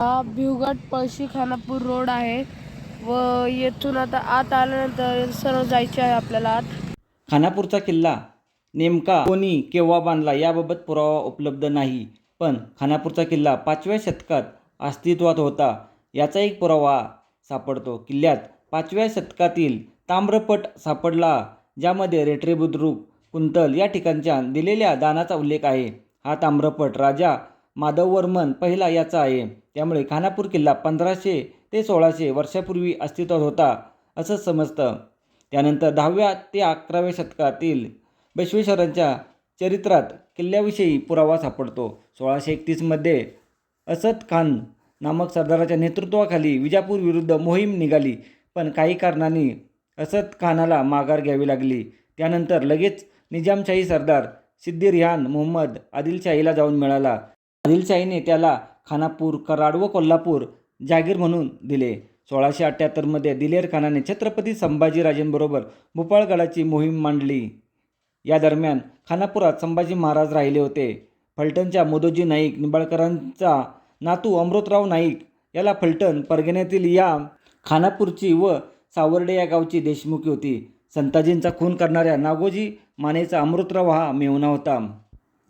हा भिवघाट पळशी खानापूर रोड आहे व येथून आता आत आल्यानंतर सर्व जायचे आहे आपल्याला आत. खानापूरचा किल्ला नेमका कोणी केव्हा बांधला याबाबत पुरावा उपलब्ध नाही पण खानापूरचा किल्ला पाचव्या शतकात अस्तित्वात होता याचा एक पुरावा सापडतो. किल्ल्यात पाचव्या शतकातील ताम्रपट सापडला ज्यामध्ये रेटरे बुद्रुक कुंतल या ठिकाणच्या दिलेल्या दानाचा उल्लेख आहे. हा ताम्रपट राजा माधववर्मन पहिला याचा आहे. त्यामुळे खानापूर किल्ला पंधराशे ते सोळाशे वर्षापूर्वी अस्तित्वात होता असं समजतं. त्यानंतर दहाव्या ते अकराव्या शतकातील बसवेश्वरांच्या चरित्रात किल्ल्याविषयी पुरावा सापडतो. सोळाशे एकतीसमध्ये असद खान नामक सरदाराच्या नेतृत्वाखाली विजापूर विरुद्ध मोहीम निघाली पण काही कारणांनी असद खानाला माघार घ्यावी लागली. त्यानंतर लगेच निजामशाही सरदार सिद्दी रिहान मोहम्मद आदिलशाहीला जाऊन मिळाला. आदिलशाहीने त्याला खानापूर कराड व कोल्हापूर जागीर म्हणून दिले. सोळाशे अठ्ठ्याहत्तरमध्ये दिलेर खानाने छत्रपती संभाजीराजेंबरोबर भोपाळगडाची मोहीम मांडली. या दरम्यान खानापुरात संभाजी महाराज राहिले होते. फलटणच्या मोदोजी नाईक निंबाळकरांचा नातू अमृतराव नाईक याला फलटण परगण्यातील या खानापूरची व सावर्डे या गावची देशमुखी होती. संताजींचा खून करणाऱ्या नागोजी मानेचा अमृतराव हा मेहुणा होता.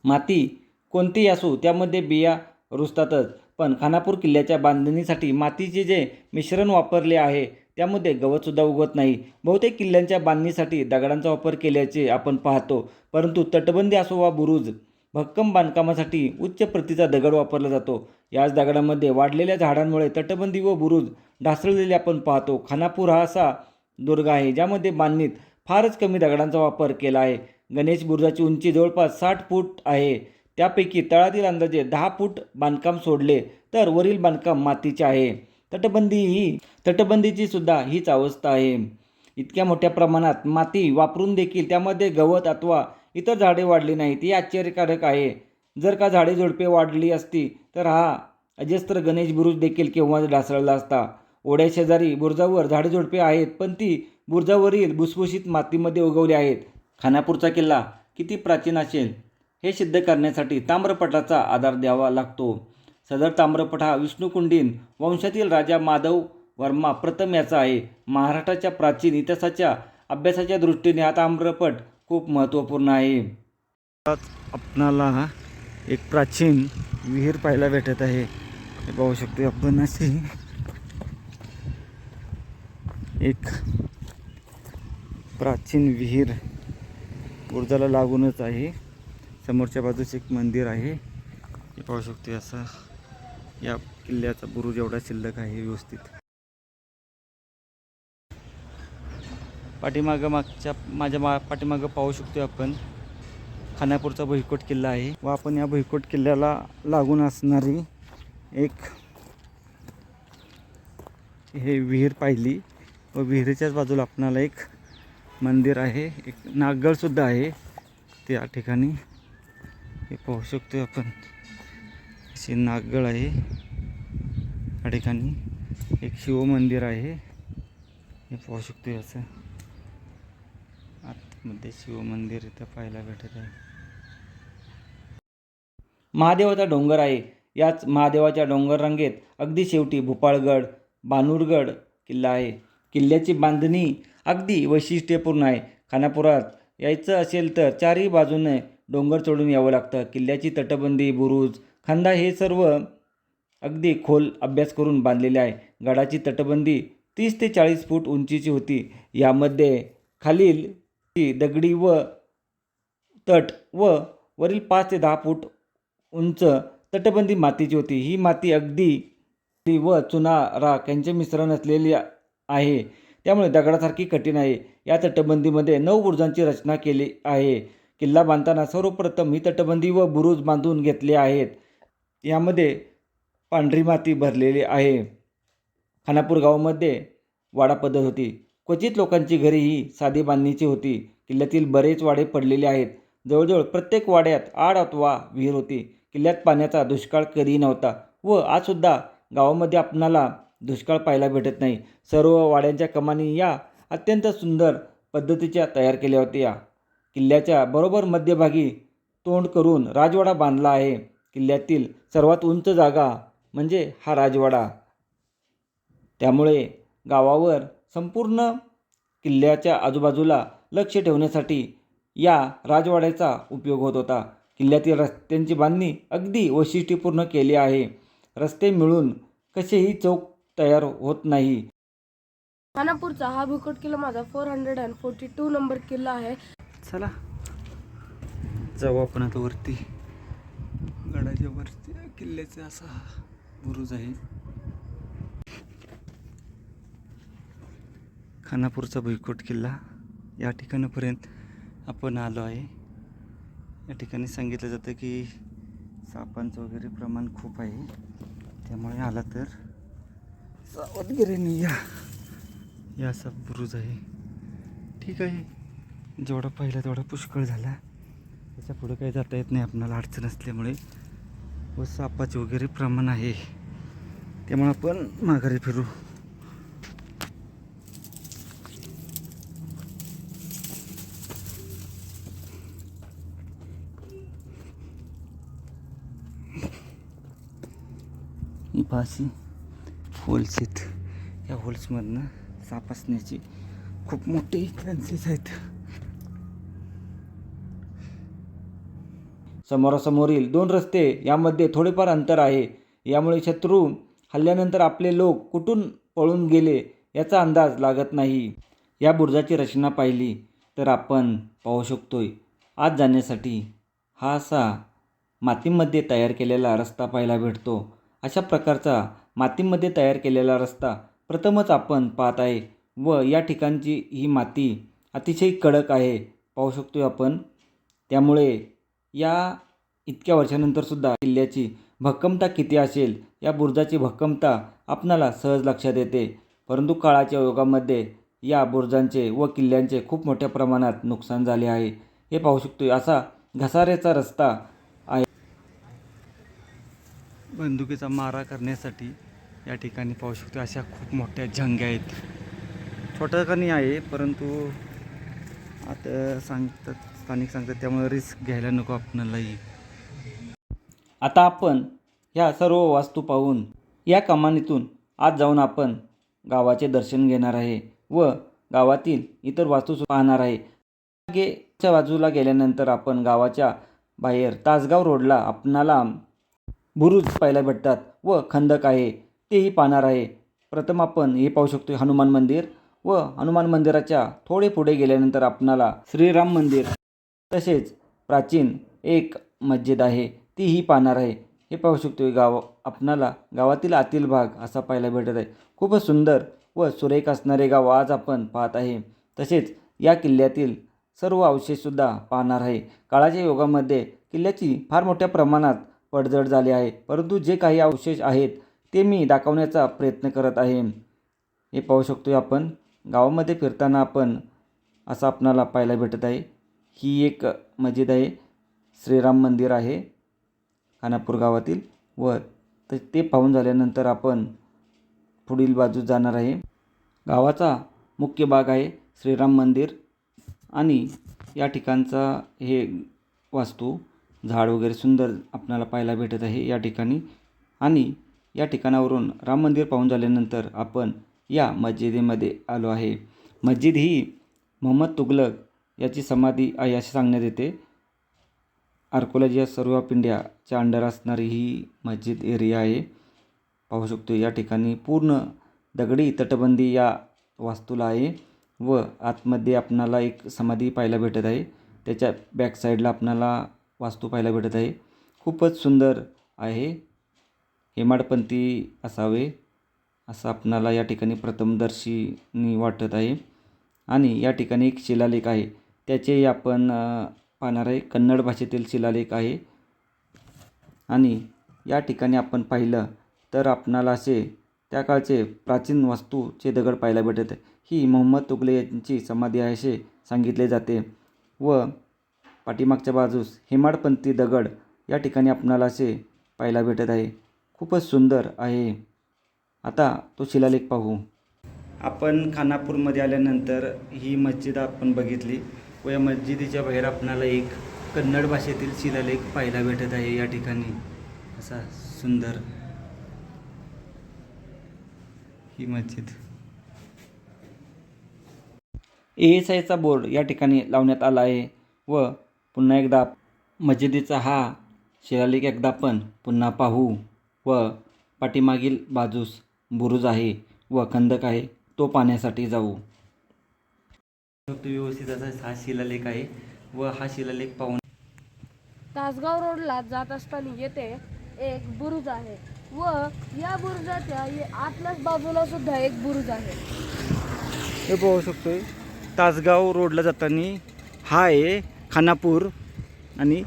माती कोणतीही असो त्यामध्ये बिया रुजतातच. पण खानापूर किल्ल्याच्या बांधणीसाठी मातीचे जे मिश्रण वापरले आहे त्यामध्ये गवतसुद्धा उगवत नाही. बहुतेक किल्ल्यांच्या बांधणीसाठी दगडांचा वापर केल्याचे आपण पाहतो परंतु तटबंदी असो वा बुरुज भक्कम बांधकामासाठी उच्च प्रतीचा दगड वापरला जातो. याच दगडामध्ये वाढलेल्या झाडांमुळे तटबंदी व बुरुज ढासळलेले आपण पाहतो. खानापूर हा असा दुर्ग आहे ज्यामध्ये बांधणीत फारच कमी दगडांचा वापर केला आहे. गणेश बुरुजाची उंची जवळपास साठ फूट आहे. त्यापैकी तळातील अंदाजे दहा फूट बांधकाम सोडले तर वरील बांधकाम मातीचे आहे. तटबंदी ही तटबंदीची सुद्धा हीच अवस्था आहे. इतक्या मोठ्या प्रमाणात माती वापरून देखील त्यामध्ये गवत अथवा इतर झाडे वाढली नाहीत. ही आश्चर्यकारक आहे. जर का झाडे झुडपे वाढली असती तर हा अजस्त्र गणेश बुरुज देखील केव्हा ढासळला असता. ओढ्या शेजारी बुरुजावर झाडे झुडपे आहेत पण ती बुरुजावरील भुसभुशीत मातीमध्ये उगवली आहेत. खानापूरचा किल्ला किती प्राचीन असेल? हे सिद्ध करण्यासाठी ताम्रपटाचा आधार द्यावा लागतो. सदर ताम्रपट हा विष्णुकुंडीन वंशातील राजा माधव वर्मा प्रथम याचा आहे. महाराष्ट्राच्या प्राचीन इतिहासाच्या अभ्यासाच्या दृष्टीने हा ताम्रपट खूप महत्त्वपूर्ण आहे. आपणाला एक प्राचीन विहीर पाहायला भेटत आहे. हे पाहू शकतो आपण अशी एक प्राचीन विहीर बुरुजाला लागूनच आहे. समोरच्या बाजूस एक मंदिर आहे. हे पाहू शकतो असं. या किल्ल्याचा बुरुज एवढा शिल्लक आहे व्यवस्थित. पाठीमागं मागच्या माझ्या मा पाठीमागं पाहू शकतो आपण. खानापूरचा भुईकोट किल्ला आहे. व आपण या भुईकोट किल्ल्याला लागून असणारी एक हे विहीर पाहिली. व विहिरीच्याच बाजूला आपणाला एक मंदिर आहे. एक नागगडसुद्धा आहे. त्या ठिकाणी हे पाहू शकतो आपण. अशी नागगड आहे. या ठिकाणी एक शिवमंदिर आहे. हे पाहू शकतो असं. आतमध्ये शिवमंदिर इथं पाहायला भेटत आहे. महादेवाचा डोंगर आहे. याच महादेवाच्या डोंगर रांगेत अगदी शेवटी भोपाळगड बानूरगड किल्ला आहे. किल्ल्याची बांधणी अगदी वैशिष्ट्यपूर्ण आहे. खानापुरात यायचं असेल तर चारही बाजूने डोंगर चढून यावं लागतं. किल्ल्याची तटबंदी बुरुज खांदा हे सर्व अगदी खोल अभ्यास करून बांधलेले आहे. गडाची तटबंदी तीस ते चाळीस फूट उंचीची होती. यामध्ये खालील ती दगडी व तट व वरील पाच ते दहा फूट उंच तटबंदी मातीची होती. ही माती अगदी ती व चुना राख यांचे मिश्रण असलेली आहे. त्यामुळे दगडासारखी कठीण आहे. या तटबंदीमध्ये नऊ बुरुजांची रचना केली आहे. किल्ला बांधताना सर्वप्रथम ही तटबंदी व बुरुज बांधून घेतले आहेत. यामध्ये पांढरी माती भरलेली आहे. खानापूर गावामध्ये वाडा पद्धत होती. क्वचित लोकांची घरे ही साधी बांधणीची होती. किल्ल्यातील बरेच वाडे पडलेले आहेत. जवळजवळ प्रत्येक वाड्यात आड अथवा विहीर होती. किल्ल्यात पाण्याचा दुष्काळ कधीही नव्हता व आजसुद्धा गावामध्ये आपणाला दुष्काळ पाहायला भेटत नाही. सर्व वाड्यांच्या कमानी या अत्यंत सुंदर पद्धतीच्या तयार केल्या होत्या. किल्ल्याच्या बरोबर मध्यभागी तोंड करून राजवाडा बांधला आहे. किल्ल्यातील सर्वात उंच जागा म्हणजे हा राजवाडा. त्यामुळे गावावर संपूर्ण किल्ल्याच्या आजूबाजूला लक्ष ठेवण्यासाठी या राजवाड्याचा उपयोग होत होता. किल्ल्यातील रस्त्यांची बांधणी अगदी वैशिष्ट्यपूर्ण केली आहे. रस्ते मिळून कसेही चौक तयार होत नाही. खानापूरचा हा भुकट किल्ला माझा four hundred and forty two number किल्ला आहे. चला. जाऊ आपण आता वरती. गडाच्या वरती. किल्ल्याचा असा बुरुज आहे. खानापूरचा भुईकोट किल्ला. या ठिकाणापर्यंत आपण आलो आहे. या ठिकाणी सांगितलं जातं की सापांचं वगैरे प्रमाण खूप आहे. त्यामुळे आला तर सावधगिरीने या. या असा बुरुज आहे. ठीक आहे. जेवढा पहिला तेवढा पुष्कळ झाला. त्याच्या पुढं काही जाता येत नाही आपणाला अडचण असल्यामुळे. व सापाचे वगैरे प्रमाण आहे. त्यामुळे आपण माघारी फिरू. ही पाशी होल्स आहेत. या होल्समधनं साप असण्याची खूप मोठे चान्सेस आहेत. समोरासमोरील दोन रस्ते यामध्ये थोडेफार अंतर आहे. यामुळे शत्रू हल्ल्यानंतर आपले लोक कुठून पळून गेले याचा अंदाज लागत नाही. या बुर्जाची रचना पाहिली तर आपण पाहू शकतोय. आत जाण्यासाठी हा असा मातीमध्ये तयार केलेला रस्ता पाहायला भेटतो. अशा प्रकारचा मातीमध्ये तयार केलेला रस्ता प्रथमच आपण पाहत आहे व या ठिकाणची ही माती अतिशय कडक आहे. पाहू शकतोय आपण. त्यामुळे या इतक्या वर्षानंतरसुद्धा किल्ल्याची भक्कमता किती असेल या बुरुजाची भक्कमता आपणाला सहज लक्षात येते. परंतु काळाच्या योगामध्ये या बुरुजांचे व किल्ल्यांचे खूप मोठ्या प्रमाणात नुकसान झाले आहे. हे पाहू शकतो असा घसाऱ्याचा रस्ता आहे. बंदुकीचा मारा करण्यासाठी या ठिकाणी पाहू शकतो अशा खूप मोठ्या झंग्या आहेत. छोट्या ठिकाणी आहे परंतु आता सांगतात स्थानिक सांगतात त्यामुळे रिस्क घ्यायला नको आपणालाही. आता आपण ह्या सर्व वास्तू पाहून या कमानीतून आज जाऊन आपण गावाचे दर्शन घेणार आहे व गावातील इतर वास्तू पाहणार आहे. मागेच्या बाजूला गेल्यानंतर आपण गावाच्या बाहेर तासगाव रोडला आपणाला बुरुज पाहायला भेटतात व खंदक आहे तेही पाहणार आहे. प्रथम आपण हे पाहू शकतो हनुमान मंदिर व हनुमान मंदिराच्या थोडे पुढे गेल्यानंतर आपणाला श्रीराम मंदिर तसेच प्राचीन एक मस्जिद आहे तीही पाहणार आहे. हे पाहू शकतो गाव आपणाला गावातील आतील भाग असा पाहायला भेटत आहे. खूपच सुंदर व सुरेख असणारे गाव आज आपण पाहत आहे. तसेच या किल्ल्यातील सर्व अवशेषसुद्धा पाहणार आहे. काळाच्या योगामध्ये किल्ल्याची फार मोठ्या प्रमाणात पडझड झाली आहे. परंतु जे काही अवशेष आहेत ते मी दाखवण्याचा प्रयत्न करत आहे. हे पाहू शकतो आपण. गावामध्ये फिरताना आपण असं आपणाला पाहायला भेटत आहे. ही एक मस्जिद आहे. श्रीराम मंदिर आहे. खानापूर गावातील व तर ते पाहून झाल्यानंतर आपण पुढील बाजू जाणार आहे. गावाचा मुख्य भाग आहे श्रीराम मंदिर आणि या ठिकाणचा हे वास्तू झाड वगैरे सुंदर आपणाला पाहायला भेटत आहे या ठिकाणी. आणि या ठिकाणावरून राम मंदिर पाहून झाल्यानंतर आपण या मस्जिदीमध्ये आलो आहे. मस्जिद ही मोहम्मद तुगलक याची समाधी आहे असे सांगण्यात येते. आर्कोलॉजिया या सर्व पिंड्याच्या अंडर असणारी ही मस्जिद एरिया आहे. पाहू शकतो या ठिकाणी पूर्ण दगडी तटबंदी या वास्तूला आहे व आतमध्ये आपणाला एक समाधी पाहायला भेटत आहे. त्याच्या बॅक साईडला आपणाला वास्तू पाहायला भेटत आहे. खूपच सुंदर आहे. हेमाडपंथी असावे असं आपणाला या ठिकाणी प्रथमदर्शीनी वाटत आहे. आणि या ठिकाणी एक शिलालेख आहे. त्याचेही आपण पाहणार आहे. कन्नड भाषेतील शिलालेख आहे. आणि या ठिकाणी आपण पाहिलं तर आपणाला असे त्या काळचे प्राचीन वास्तूचे दगड पाहायला भेटत. ही मोहम्मद तुगले यांची समाधी आहे असे सांगितले जाते. व पाठीमागच्या बाजूस हेमाडपंथी दगड या ठिकाणी आपणाला असे पाहायला भेटत आहे. खूपच सुंदर आहे. आता तो शिलालेख पाहू. आपण खानापूरमध्ये आल्यानंतर ही मस्जिद आपण बघितली. व या मस्जिदीच्या बाहेर आपणाला एक कन्नड भाषेतील शिलालेख पाहायला भेटत आहे या ठिकाणी. असा सुंदर ही मस्जिद. ए एस आयचा बोर्ड या ठिकाणी लावण्यात आला आहे व पुन्हा एकदा मस्जिदीचा हा शिलालेख एकदा आपण पुन्हा पाहू व पाठीमागील बाजूस बुरुज आहे व खंदक आहे तो पाहण्यासाठी जाऊ. फक्त व्यवस्थित असा हा शिलालेख आहे व हा शिलालेख पाहून तासगाव रोडला जात असताना येथे एक बुरुज आहे व या बुरुजाच्या ये- आतल्याच बाजूला सुद्धा एक बुरुज आहे. हे पाहू शकतोय तासगाव रोडला जाताना हा आहे खानापूर आणि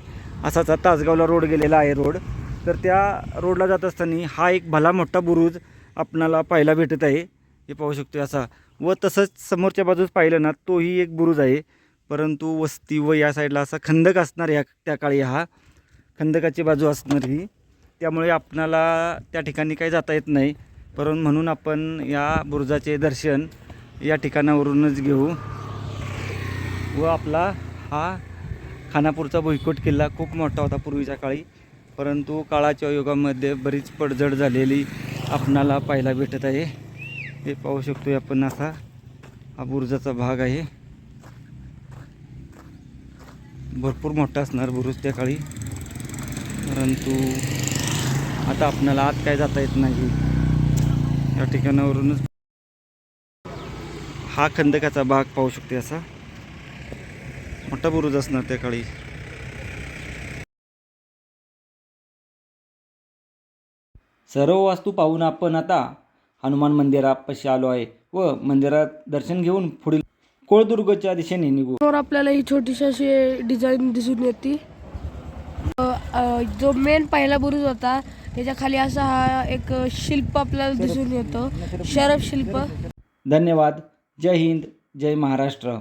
असाच तासगावला रोड गेलेला आहे रोड. तर त्या रोडला जात असताना हा एक भला मोठा बुरुज आपणाला पाहायला भेटत आहे. हे पाहू शकतोय असा व तसंच समोरच्या बाजूस पाहिलं ना तोही एक बुरुज आहे. परंतु वस्ती व या साईडला असा खंदक असणार या त्या काळी हा. खंदकाची बाजू असणार ही. त्यामुळे आपणाला त्या ठिकाणी काही जाता येत नाही. परंतु म्हणून आपण या बुरुजाचे दर्शन या ठिकाणावरूनच घेऊ. व आपला हा खानापूरचा भुईकोट किल्ला खूप मोठा होता पूर्वीच्या काळी. परंतु काळाच्या योगामध्ये बरीच पडझड झालेली आपणाला पाहायला भेटत आहे. हे पाहू शकतो आपण असा हा बुरुजाचा भाग आहे. भरपूर मोठा असणार बुरुज त्या काळी. परंतु आता आपल्याला आत काय जाता येत नाही. या ठिकाणावरूनच हा खंदकाचा भाग पाहू शकते असा. मोठा बुरुज असणार त्या काळी. सर्व वास्तू पाहून आपण आता हनुमान मंदिरापाशी आलो आहे व मंदिरात दर्शन घेऊन पुढील कोळदुर्गच्या दिशेने निघू. समोर आपल्याला ही छोटीशी अशी डिझाईन दिसून येते. जो मेन पहिला बुरुज होता त्याच्याखाली असा हा एक शिल्प आपल्याला दिसून येतो. शरफ शिल्प. धन्यवाद. जय हिंद जय महाराष्ट्र.